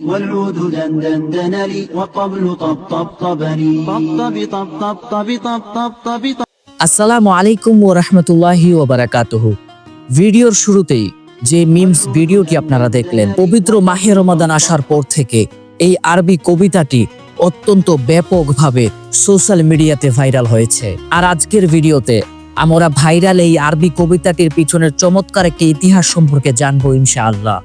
والعود دندن دنلي والطبل طب طب طبني طب طب طب طب طب طب طب طب আসসালামু আলাইকুম ও রহমতুল্লাহি ও বারাকাতুহু ভিডিওর শুরুতেই যে মিমস ভিডিওটি আপনারা দেখলেন পবিত্র মাহে রমাদান আসার পর থেকে এই আরবি কবিতাটি অত্যন্ত ব্যাপকভাবে সোশ্যাল মিডিয়াতে ভাইরাল হয়েছে আর আজকের ভিডিওতে আমরা ভাইরাল এই আরবি কবিতাটির পিছনের চমৎকার একটি ইতিহাস সম্পর্কে জানব ইনশাআল্লাহ।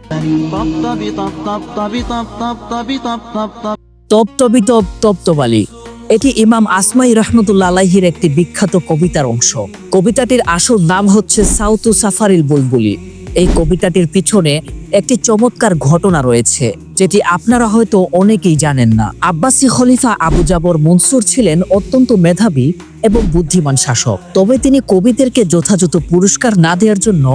তপ্তবি তপ এটি ইমাম আসমাই রহমতুল্লা আলাহির একটি বিখ্যাত কবিতার অংশ। কবিতাটির আসল নাম হচ্ছে সাউথ সাফারিল বুলবুলি। এই কবিতাটির পিছনে একটি চমৎকার ঘটনা রয়েছে, যেটি আপনারা হয়তো অনেকেই জানেন না। আব্বাসী খলিফা আবু জাবর মনসুর ছিলেন অত্যন্ত মেধাবী এবং বুদ্ধিমান শাসক। তবে তিনি কবিদেরকে যথাযথ পুরস্কার না দেওয়ার জন্য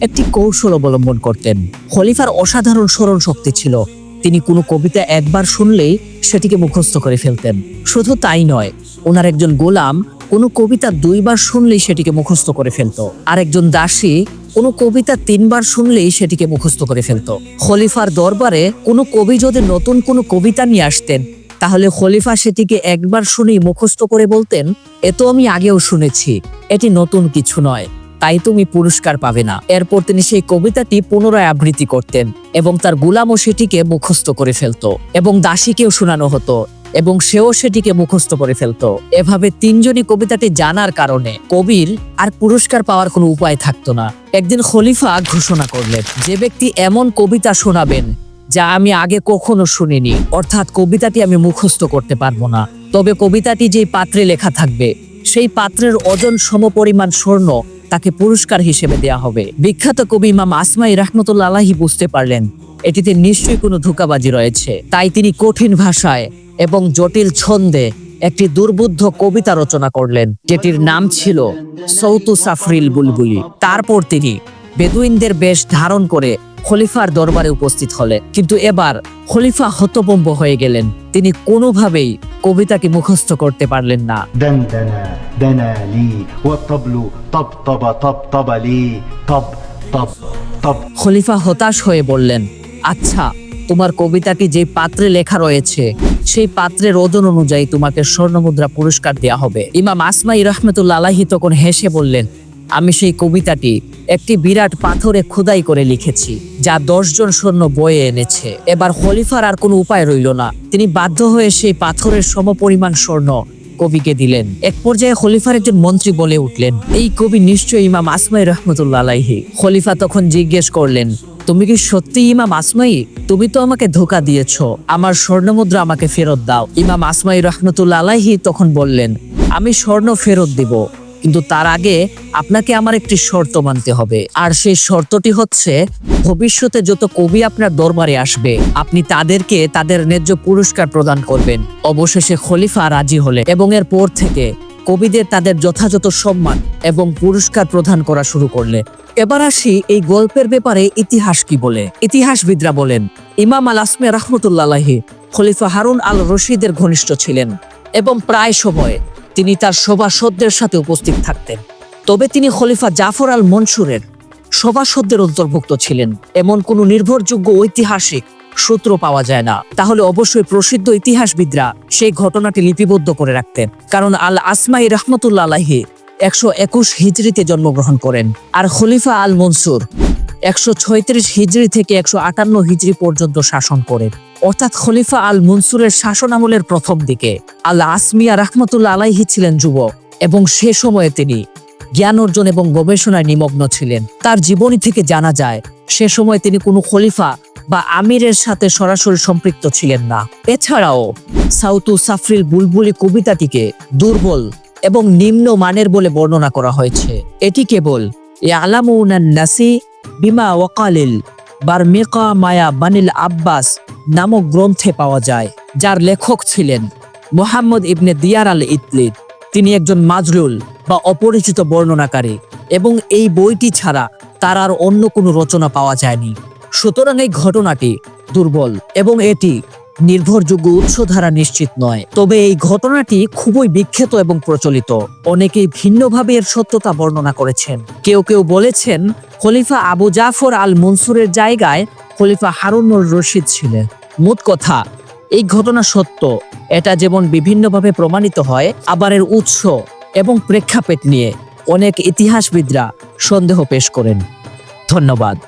একটি কৌশল অবলম্বন করতেন। খলিফার অসাধারণ স্মরণ শক্তি ছিল। তিনি কোনো কবিতা একবার শুনলেই সেটিকে মুখস্থ করে ফেলতেন। শুধু তাই নয়, ওনার একজন গোলাম কোনো কবিতা দুইবার শুনলেই সেটিকে মুখস্থ করে ফেলতো। আর একজন দাসী কোনো কবিতা তিনবার শুনলেই সেটিকে মুখস্থ করে ফেলতো। খলিফার দরবারে কোনো কবি যদি নতুন কোনো কবিতা নিয়ে আসতেন, তাহলে খলিফা সেটিকে একবার শুনেই মুখস্থ করে বলতেন, এ তো আমি আগেও শুনেছি, এটি নতুন কিছু নয়, তাই তুমি পুরস্কার পাবে না। এরপর তিনি সেই কবিতাটি পুনরায় আবৃত্তি করতেন এবং তার গুলামও সেটিকে মুখস্থ করে ফেলতো এবং দাসীকেও শোনানো হতো। এবং সেও সেটিকে মুখস্থ করে ফেলতো। এভাবে তিনজনই কবিতাটি জানার কারণে কবির আর পুরস্কার পাওয়ার কোনো উপায় থাকতো না। একদিন খলিফা ঘোষণা করলেন, যে ব্যক্তি এমন কবিতা শোনাবেন যা আমি আগে কখনো শুনিনি, অর্থাৎ কবিতাটি আমি মুখস্থ করতে পারব না। তবে কবিতাটি যেই পাত্রে লেখা থাকবে, সেই পাত্রের ওজন সমপরিমাণ স্বর্ণ তাকে পুরস্কার হিসেবে দেয়া হবে। বিখ্যাত কবি ইমাম আসমাই রহমতুল্লা আলাহি বুঝতে পারলেন, এটিতে নিশ্চয়ই কোনো ধোকাবাজি রয়েছে। তাই তিনি কঠিন ভাষায় এবং জটিল ছন্দে একটি দুর্বুদ্ধ কবিতা রচনা করলেন যেটির নাম ছিল সৌতু সাফরিল বুলবুলি। তারপর তিনি বেদুইনদের বেশ ধারণ করে খলিফার দরবারে উপস্থিত হলেন। কিন্তু এবার খলিফা হতবম্ব হয়ে গেলেন। তিনি কোনোভাবেই কবিতাকে মুখস্থ করতে পারলেন না। খলিফা হতাশ হয়ে বললেন আচ্ছা তোমার কবিতাটি যে পাত্রে লেখা রয়েছে সেই পাত্রের ওজন অনুযায়ী তোমাকে স্বর্ণমুদ্রা পুরস্কার দেয়া হবে। ইমাম আসমাই রহমতুল্লা আলাহি তখন হেসে বললেন, আমি সেই কবিতাটি একটি বিরাট পাথরে খোদাই করে লিখেছি, যা দশজন সৈন্য বয়ে এনেছে। এবার খলিফার আর কোনো উপায় রইল না। তিনি বাধ্য হয়ে সেই পাথরের সমপরিমাণ স্বর্ণ কবিকে দিলেন। এক পর্যায়ে খলিফার একজন মন্ত্রী বলে উঠলেন, এই কবি নিশ্চয়ই ইমাম আসমাই রহমতুল্লাহ আলাইহি। খলিফা তখন জিজ্ঞেস করলেন তুমি কি সত্যি ইমাম আসমাই? তুমি তো আমাকে ধোকা দিয়েছ। আমার স্বর্ণমুদ্রা আমাকে ফেরত দাও। ইমাম আসমাই রহমতুল্লাহ আলাইহি তখন বললেন, আমি স্বর্ণ ফেরত দিব, কিন্তু তার আগে আপনাকে আমার একটি শর্ত মানতে হবে। আর সেই শর্তটি হচ্ছে, ভবিষ্যতে যত কবি আপনার দরবারে আসবে, আপনি তাদেরকে তাদের ন্যায্য পুরস্কার প্রদান করবেন। অবশেষে খলিফা রাজি হলে এবং এর পর থেকে কবিদের তাদের যথাযথ সম্মান এবং পুরস্কার প্রদান করা শুরু করলে। এবার আসি এই গল্পের ব্যাপারে ইতিহাস কি বলে? ইতিহাসবিদরা বলেন, ইমাম আল আসমে রহমতুল্লাহি খলিফা হারুন আল রশিদের ঘনিষ্ঠ ছিলেন এবং প্রায় সময় তিনি তার সভাসদদের সাথে উপস্থিত থাকতেন। তবে তিনি খলিফা জাফর আল মনসুরের সভাসদদের অন্তর্ভুক্ত ছিলেন। এমন কোনো নির্ভরযোগ্য ঐতিহাসিক সূত্র পাওয়া যায় না। তাহলে অবশ্যই প্রসিদ্ধ ইতিহাসবিদরা সেই ঘটনাটি লিপিবদ্ধ করে রাখতেন। কারণ আল আসমাই রহমতুল্লা আলাহি একশো একুশ হিজড়িতে জন্মগ্রহণ করেন আর খলিফা আল মনসুর একশো ছয়ত্রিশ হিজড়ি থেকে একশো আটান্ন হিজড়ি পর্যন্ত শাসন করেন। অর্থাৎ খলিফা আল মনসুরের শাসন আমলের প্রথম দিকে আল আসমিয়া রহমতুল্লা আলাইহি ছিলেন যুবক এবং সে সময়ে তিনি জ্ঞান অর্জন এবং গবেষণায় নিমগ্ন ছিলেন। তার জীবনী থেকে জানা যায়, সে সময় তিনি কোনো খলিফা বা আমিরের সাথে সরাসরি সম্পৃক্ত ছিলেন না। এছাড়াও, সাউতু সাফরিল বুলবুলি কবিতাটিকে দুর্বল এবং নিম্ন মানের বলে বর্ণনা করা হয়েছে। এটি কেবল নাসি বিমা ওয়াকালিল বার্মিকা মায়া বানিল আব্বাস নামক গ্রন্থে পাওয়া যায়, যার লেখক ছিলেন মোহাম্মদ ইবনে দিয়ার আল ইতলিদ তিনি একজন মাজরুল বা অপরিচিত বর্ণনাকারী এবং এই বইটি ছাড়া তার আর অন্য কোনো রচনা পাওয়া যায়নি। সুতরাং এই ঘটনাটি দুর্বল এবং এটি নির্ভরযোগ্য উৎস ধারা নিশ্চিত নয়। তবে এই ঘটনাটি খুবই বিখ্যাত এবং প্রচলিত। অনেকেই ভিন্নভাবে এর সত্যতা বর্ণনা করেছেন। কেউ কেউ বলেছেন, খলিফা আবু জাফর আল মনসুরের জায়গায় খলিফা হারুনুর রশিদ ছিলেন। মোট কথা, এই ঘটনা সত্য। এটা যেমন বিভিন্নভাবে প্রমাণিত হয় আবার এর উৎস এবং প্রেক্ষাপট নিয়ে। অনেক ইতিহাসবিদরা সন্দেহ পেশ করেন। ধন্যবাদ।